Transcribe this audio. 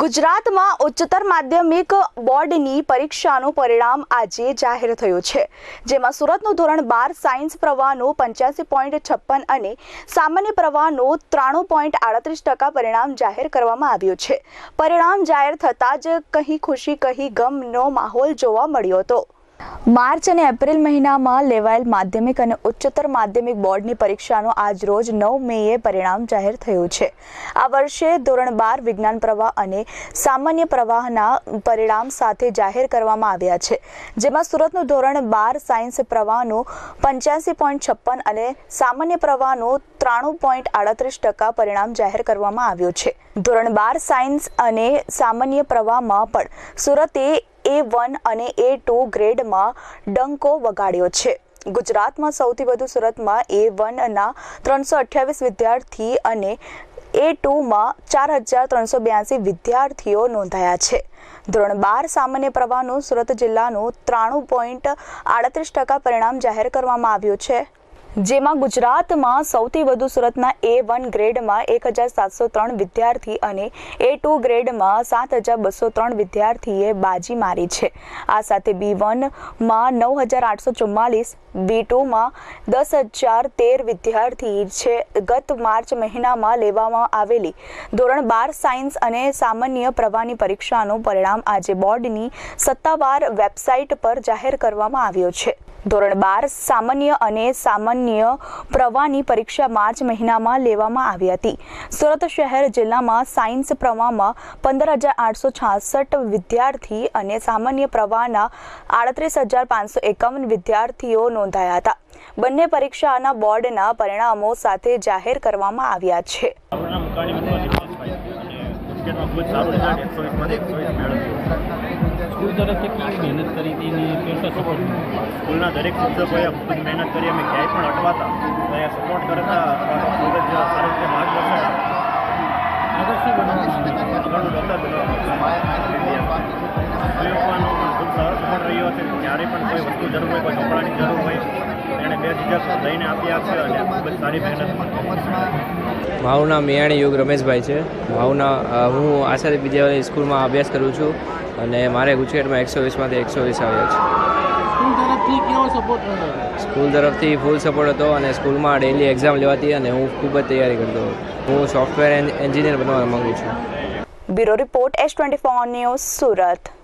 ગુજરાતમાં ઉચ્ચતર માધ્યમિક બોર્ડની પરીક્ષાનું પરિણામ આજે જાહેર થયું છે, જેમાં સુરતનું ધોરણ બાર, સાયન્સ પ્રવાહનું પંચ્યાસી પોઈન્ટ છપ્પન અને સામાન્ય પ્રવાહનું ત્રાણું પોઈન્ટ આડત્રીસ ટકા પરિણામ જાહેર કરવામાં આવ્યું છે. પરિણામ જાહેર થતાં જ કહી ખુશી કહી ગમનો માહોલ જોવા મળ્યો હતો. માર્ચ અને એપ્રિલ મહિનામાં લેવાયેલ માધ્યમિક અને ઉચ્ચતર માધ્યમિક બોર્ડની પરીક્ષાનું આજ રોજ નવ મેએ પરિણામ જાહેર થયું છે. આ વર્ષે ધોરણ બાર વિજ્ઞાન પ્રવાહ અને સામાન્ય પ્રવાહના પરિણામ સાથે જાહેર કરવામાં આવ્યા છે. જેમાં સુરતનું ધોરણ બાર સાયન્સ પ્રવાહનું પંચ્યાસી પોઈન્ટ છપ્પન અને સામાન્ય પ્રવાહનું ત્રાણું પોઈન્ટ આડત્રીસ ટકા પરિણામ જાહેર કરવામાં આવ્યું છે. ધોરણ બાર સાયન્સ અને સામાન્ય પ્રવાહમાં પણ સુરતે એ વન અને એ ટુ ગ્રેડમાં ડંકો વગાડ્યો છે. ગુજરાતમાં સૌથી વધુ સુરતમાં એ વનના ત્રણસો અઠ્યાવીસ વિદ્યાર્થી અને એ ટુમાં ચાર હજાર ત્રણસો બ્યાસી વિદ્યાર્થીઓ નોંધાયા છે. ધોરણ બાર સામાન્ય પ્રવાહનું સુરત જિલ્લાનું ત્રાણું પોઈન્ટ આડત્રીસ ટકા પરિણામ જાહેર કરવામાં આવ્યું છે. જેમાં ગુજરાતમાં સૌથી વધુ સુરતના એ વન ગ્રેડમાં એક હજાર સાતસો ત્રણ વિદ્યાર્થી અને એ ટુ ગ્રેડમાં સાત હજાર બસો ત્રણ વિદ્યાર્થીએ બાજી મારી છે. આ સાથે બી વનમાં નવ હજાર આઠસો ચુમ્માલીસ બી ટુમાં દસ હજાર તેર વિદ્યાર્થી છે ગત માર્ચ મહિનામાં લેવામાં આવેલી. ધોરણ બાર સાયન્સ અને સામાન્ય પ્રવાહની પરીક્ષાનું પરિણામ આજે બોર્ડની સત્તાવાર વેબસાઇટ પર જાહેર કરવામાં આવ્યો છે. ધોરણ બાર સામાન્ય અને સામાન્ય પ્રવાહની પરીક્ષા માર્ચ મહિનામાં લેવામાં આવી હતી. સુરત શહેર જિલ્લામાં સાયન્સ પ્રવાહમાં પંદર હજાર આઠસો છાસઠ વિદ્યાર્થી અને સામાન્ય પ્રવાહના આડત્રીસ હજાર પાંચસો એકાવન વિદ્યાર્થીઓ નોંધાયા હતા. બંને પરીક્ષાના બોર્ડના પરિણામો સાથે જાહેર કરવામાં આવ્યા છે. ક્રિકેટમાં ખૂબ જ સારું રિઝલ્ટ એકસો વીસમાંથી એકસો વીસ મેળવ્યું. સ્કૂલ તરફથી કેવી મહેનત કરી હતી ને કેટલો સપોર્ટ સ્કૂલના દરેક શિક્ષકોએ ખૂબ જ મહેનત કરી અમે ક્યાંય પણ અટવાતા. તો એ સપોર્ટ કરતા ખૂબ જ સારી રીતે માર્ગદર્શન આગળ શું બનવાનું ડૉક્ટર બનવાનું ખૂબ સારો સપોર્ટ રહ્યો છે. જ્યારે પણ કોઈ વસ્તુ જરૂર હોય કોઈ કપડાની જરૂર હોય બે લઈને આપ્યા છે અને ખૂબ જ સારી મહેનત પણ કરી છે મારું નામ મિયાણી યુગ રમેશભાઈ છે. મારું નામ હું આશાદી વિદ્યાલય સ્કૂલમાં અભ્યાસ કરું છું અને મારે ગુજકેટમાં એકસો વીસમાંથી એકસો વીસ આવ્યા છે. સ્કૂલ તરફથી ફૂલ સપોર્ટ હતો અને સ્કૂલમાં ડેઇલી એક્ઝામ લેવાતી અને હું ખૂબ જ તૈયારી કરતો હું સોફ્ટવેર એન્જિનિયર બનવા માગું છું. Bureau report S twenty four news Surat.